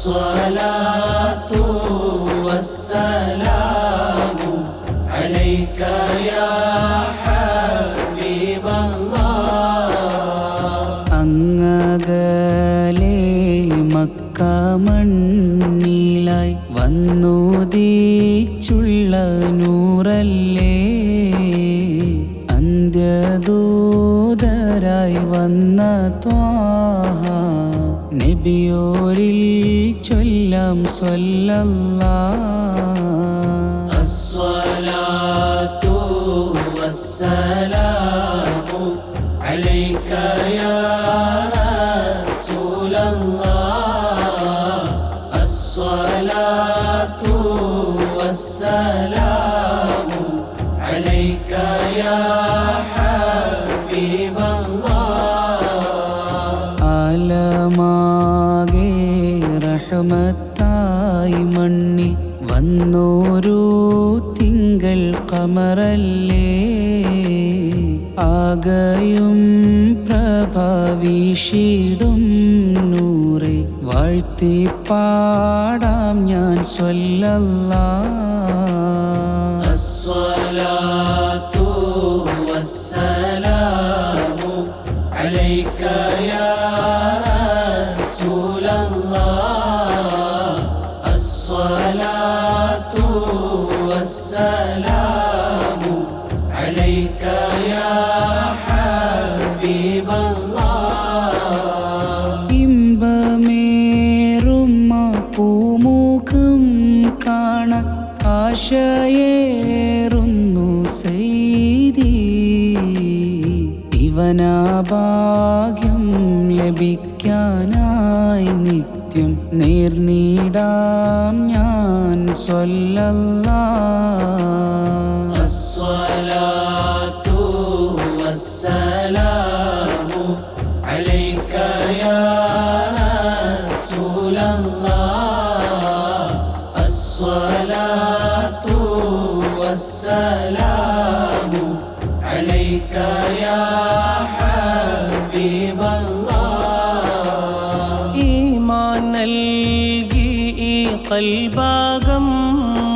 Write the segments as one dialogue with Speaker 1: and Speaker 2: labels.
Speaker 1: الصلاة والسلام عليك يا حبيب الله അങ്ങകലെ മക്ക മണ്ണിലായി വന്നുദീച്ചുള്ള നൂറല്ലേ അന്ത്യദൂതരായി വന്ന ത്വാഹ നബിയോരിൽ ചൊല്ലം സൊല്ലല്ലാ അസ്സലാത്തു വസ്സലാമു അലൈക യാ കമറല്ലേ ആകയും പ്രഭാവിഷിടും നൂറെ വാഴ്ത്തി പാടാം ഞാൻ സ്വല്ലല്ലാ الصلاة والسلام عليك ആശയേറുന്നു സൈതി ഇവനാ ഭാഗ്യം ലഭിക്കാനായി നിത്യം നേർനീടാം ഞാൻ സ്വല്ലല്ലാ الصلاة والسلام عليك يا رسول الله الصلاة والسلام عليك يا حبيب الله
Speaker 2: ഈമാൻ നൽകി ഈ കൽഭാഗം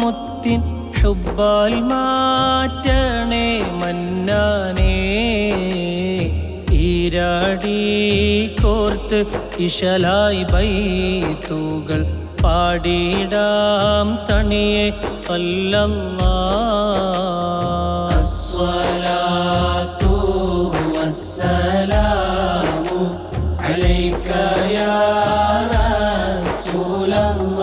Speaker 2: മുത്തിൻ ഹുബാൽ മാറ്റണേ മന്നാനേ ഈരാടി കോർത്ത് ഇശലായി ബൈത്തുകൾ പാടിയിടാം തണിയെ
Speaker 1: സ്വല്ലല്ലാത്തു വസ്സലാമു അലൈക യാ റസൂലല്ലാഹ്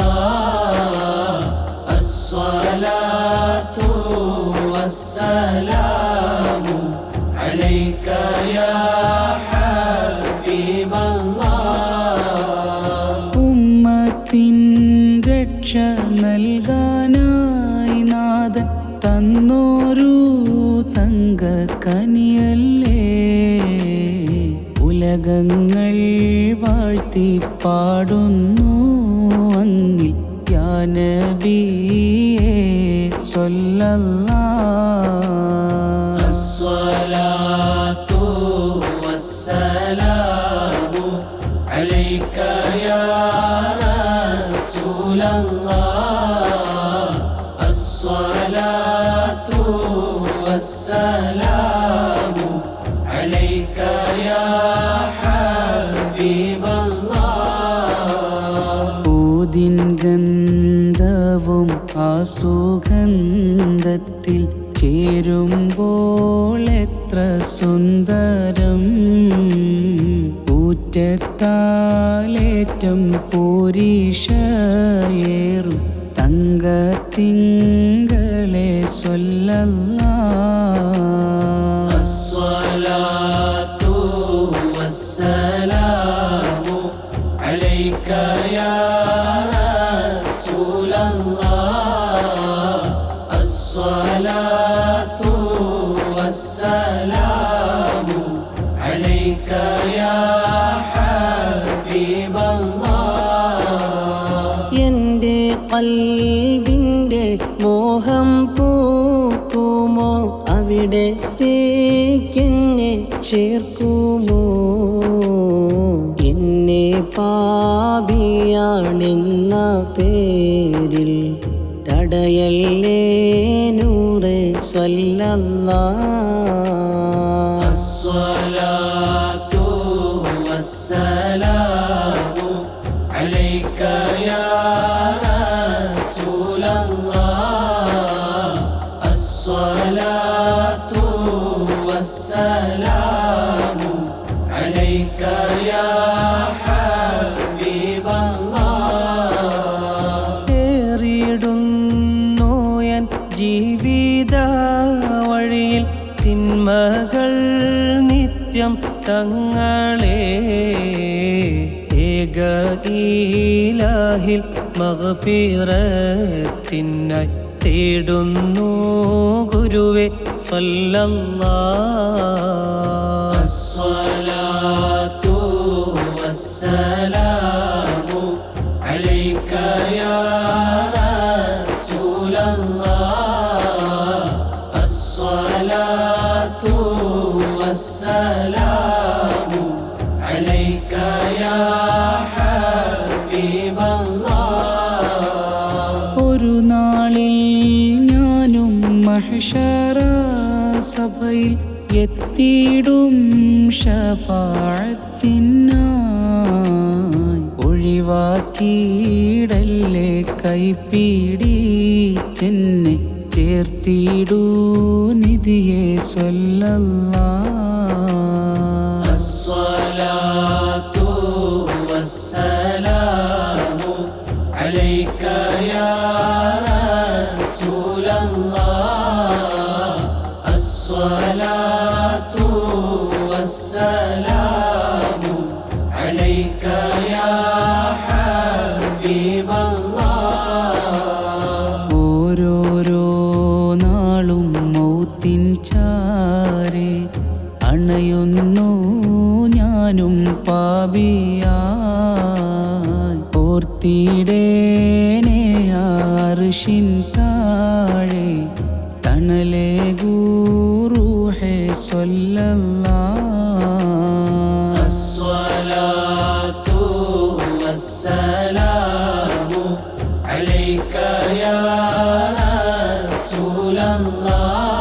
Speaker 1: അസ്സലാത്തു വസ്സലാമു അലൈക യാ രക്ഷ നൽകാനായി നാഥൻ തന്നോരു തങ്ക കനിയല്ലേ ഉലകങ്ങൾ വാഴ്ത്തി പാടുന്നു അങ്ങിൽ യാനബിയേ സൊല്ലല്ലാ الصلاة والسلام عليك يا رسول الله الصلاة والسلام عليك يا حبيب الله ഊതിൻ ഗന്ധവും ആസുഗന്ധത്തിൽ ചേരുമ്പോൾ എത്ര സുന്ദരം താലേറ്റം പൂരീഷയേറും തങ്കത്തിങ്കളെ
Speaker 2: സ്വല്ലല്ലാത്തു വസ്സലാമു അലൈക്കയാ റസൂലല്ലാഹ്
Speaker 3: എൻ്റെ കൽവിൻ്റെ മോഹം പൂക്കുമോ അവിടെ തേക്കെന്നെ ചേർക്കുമോ എന്നെ പാപിയാണെന്ന പേരിൽ തടയല്ലേ നൂറ് സ്വല്ലല്ലാ
Speaker 2: الصلاة والسلام والسلام عليك يا حبيب الله ഏറിയിടുന്നു ഞാൻ ജീവിത വഴിയിൽ തിന്മകൾ നിത്യം തങ്ങളെ ഏക ഈലാഹിൽ മഗ്ഫിറത്തിനായി തേടുന്നു ഗുരുവെ സ്വല്ലല്ലാ അസ്സലാത്തു വസ്സലാമു
Speaker 1: സഭയിൽ എത്തിയിടും ഷഫാഴത്തിനായി ഒഴിവാക്കിയിടല്ലേ കൈപ്പിടിച്ചെന്നെ ചേർത്തിടൂ നിധിയെ സ്വല്ലല്ലാ
Speaker 2: الصلاة والسلام عليك
Speaker 1: ചാരെ അണയുന്നു ഞാനും പാപിയായി ഓർത്തിടേണേ ആർഷിൻ താഴെ തണലേ ഗൂറുഹേ സ്വല്ലല്ലാ
Speaker 2: الصلاة والسلام عليك يا رسول الله